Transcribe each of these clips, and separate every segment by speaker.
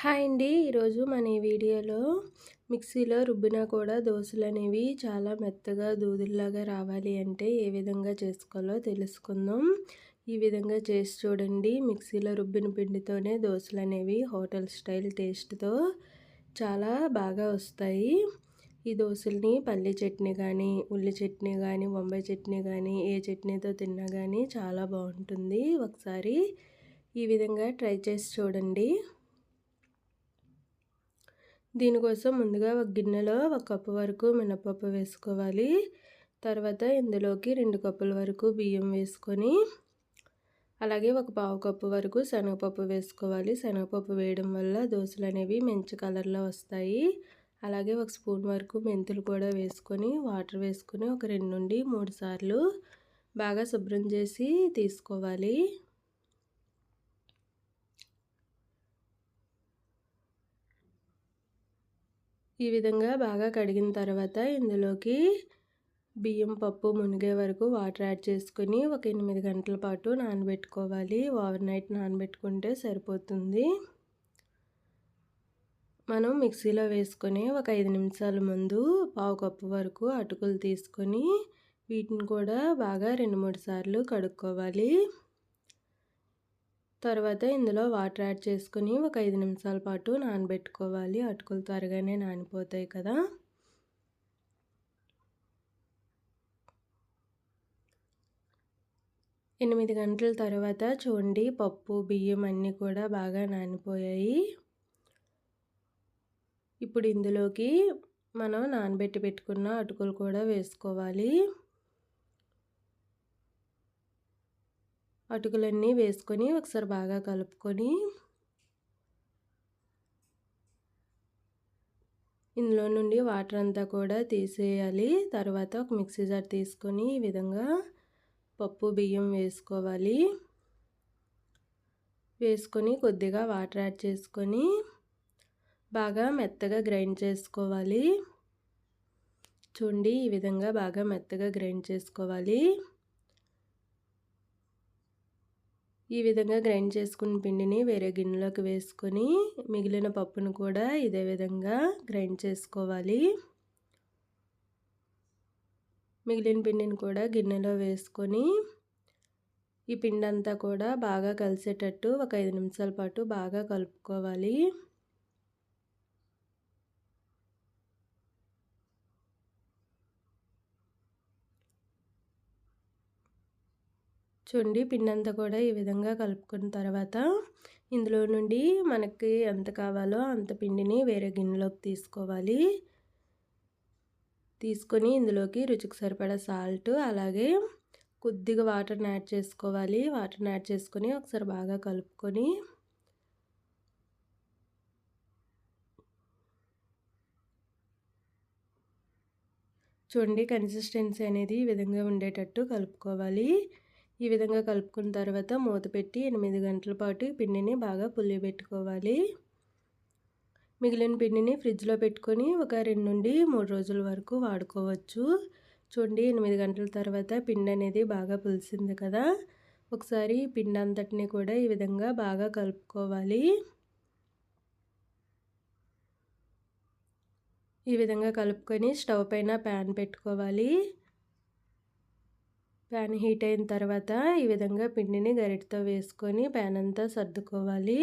Speaker 1: Hi అండి. ఈరోజు మన ఈ వీడియోలో మిక్సీలో రుబ్బినా కూడా దోశలు అనేవి చాలా మెత్తగా దూదుల్లాగా రావాలి అంటే ఏ విధంగా చేసుకోవాలో తెలుసుకుందాం. ఈ విధంగా చేసి చూడండి. మిక్సీలో రుబ్బిన పిండితోనే దోశలు అనేవి హోటల్ స్టైల్ టేస్ట్తో చాలా బాగా వస్తాయి. ఈ దోశల్ని పల్లి చట్నీ కానీ ఉల్లి చట్నీ కానీ బొంబాయి చట్నీ కానీ ఏ చట్నీతో తిన్నా కానీ చాలా బాగుంటుంది. ఒకసారి ఈ విధంగా ట్రై చేసి చూడండి. దీనికోసం ముందుగా ఒక గిన్నెలో ఒక కప్పు వరకు మినపప్పు వేసుకోవాలి. తర్వాత ఇందులోకి రెండు కప్పుల వరకు బియ్యం వేసుకొని అలాగే ఒక పావు కప్పు వరకు శనగపప్పు వేసుకోవాలి. శనగపప్పు వేయడం వల్ల దోశలు అనేవి మంచి కలర్లో వస్తాయి. అలాగే ఒక స్పూన్ వరకు మెంతులు కూడా వేసుకొని వాటర్ వేసుకొని ఒక రెండు నుండి మూడు సార్లు బాగా శుభ్రం చేసి తీసుకోవాలి. ఈ విధంగా బాగా కడిగిన తర్వాత ఇందులోకి బియ్యం పప్పు మునిగే వరకు వాటర్ యాడ్ చేసుకుని ఒక ఎనిమిది గంటల పాటు నానబెట్టుకోవాలి. ఓవర్ నైట్ నానబెట్టుకుంటే సరిపోతుంది. మనం మిక్సీలో వేసుకొని ఒక ఐదు నిమిషాల ముందు పావు కప్పు వరకు అటుకులు తీసుకొని వీటిని కూడా బాగా రెండు మూడు సార్లు కడుక్కోవాలి. తర్వాత ఇందులో వాటర్ యాడ్ చేసుకుని ఒక ఐదు నిమిషాల పాటు నానబెట్టుకోవాలి. అటుకులు త్వరగానే నానిపోతాయి కదా. ఎనిమిది గంటల తర్వాత చూడండి పప్పు బియ్యం అన్నీ కూడా బాగా నానిపోయాయి. ఇప్పుడు ఇందులోకి మనం నానబెట్టి పెట్టుకున్న అటుకులు కూడా వేసుకోవాలి. అటుకులన్నీ వేసుకొని ఒకసారి బాగా కలుపుకొని ఇందులో నుండి వాటర్ అంతా కూడా తీసేయాలి. తర్వాత ఒక మిక్సీ జార్ తీసుకొని ఈ విధంగా పప్పు బియ్యం వేసుకోవాలి. వేసుకొని కొద్దిగా వాటర్ యాడ్ చేసుకొని బాగా మెత్తగా గ్రైండ్ చేసుకోవాలి. చూడండి ఈ విధంగా బాగా మెత్తగా గ్రైండ్ చేసుకోవాలి. ఈ విధంగా గ్రైండ్ చేసుకున్న పిండిని వేరే గిన్నెలోకి వేసుకొని మిగిలిన పప్పును కూడా ఇదే విధంగా గ్రైండ్ చేసుకోవాలి. మిగిలిన పిండిని కూడా గిన్నెలో వేసుకొని ఈ పిండి అంతా కూడా బాగా కలిసేటట్టు ఒక ఐదు నిమిషాల పాటు బాగా కలుపుకోవాలి. చూడండి పిండి అంతా కూడా ఈ విధంగా కలుపుకున్న తర్వాత ఇందులో నుండి మనకి ఎంత కావాలో అంత పిండిని వేరే గిన్నెలోకి తీసుకోవాలి. తీసుకొని ఇందులోకి రుచికి సరిపడా సాల్ట్ అలాగే కొద్దిగా వాటర్ని యాడ్ చేసుకోవాలి. వాటర్ని యాడ్ చేసుకొని ఒకసారి బాగా కలుపుకొని చూడండి కన్సిస్టెన్సీ అనేది ఈ విధంగా ఉండేటట్టు కలుపుకోవాలి. ఈ విధంగా కలుపుకున్న తర్వాత మూత పెట్టి ఎనిమిది గంటల పాటు పిండిని బాగా పులియబెట్టుకోవాలి. మిగిలిన పిండిని ఫ్రిడ్జ్లో పెట్టుకొని ఒక రెండు నుండి మూడు రోజుల వరకు వాడుకోవచ్చు. చూడండి ఎనిమిది గంటల తర్వాత పిండి అనేది బాగా పులిసింది కదా. ఒకసారి పిండి అంతటిని కూడా ఈ విధంగా బాగా కలుపుకోవాలి. ఈ విధంగా కలుపుకొని స్టవ్ పైన ప్యాన్ పెట్టుకోవాలి. ప్యాన్ హీట్ అయిన తర్వాత ఈ విధంగా పిండిని గరిటతో వేసుకొని ప్యాన్ అంతా సర్దుకోవాలి.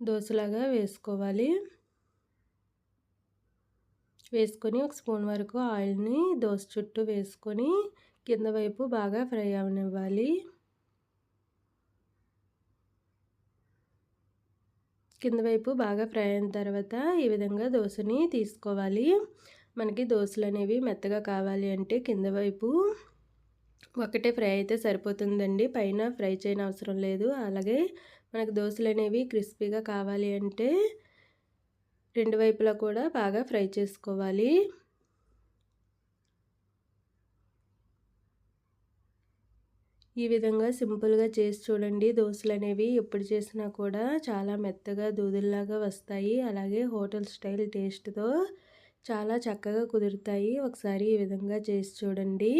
Speaker 1: దోశలాగా వేసుకోవాలి. వేసుకొని ఒక స్పూన్ వరకు ఆయిల్ని దోశ చుట్టూ వేసుకొని కింద వైపు బాగా ఫ్రై అవనివ్వాలి. కింద వైపు బాగా ఫ్రై అయిన తర్వాత ఈ విధంగా దోశని తీసుకోవాలి. మనకి దోశలు అనేవి మెత్తగా కావాలి అంటే కింద వైపు ఒకటే ఫ్రై అయితే సరిపోతుందండి. పైన ఫ్రై చేయని అవసరం లేదు. అలాగే మనకు దోశలు అనేవి క్రిస్పీగా కావాలి అంటే రెండు వైపులా కూడా బాగా ఫ్రై చేసుకోవాలి. ఈ విధంగా సింపుల్గా చేసి చూడండి. దోశలు అనేవి ఎప్పుడు చేసినా కూడా చాలా మెత్తగా దూదుల్లాగా వస్తాయి. అలాగే హోటల్ స్టైల్ టేస్ట్తో చాలా చక్కగా కుదురుతాయి. ఒకసారి ఈ విధంగా చేసి చూడండి.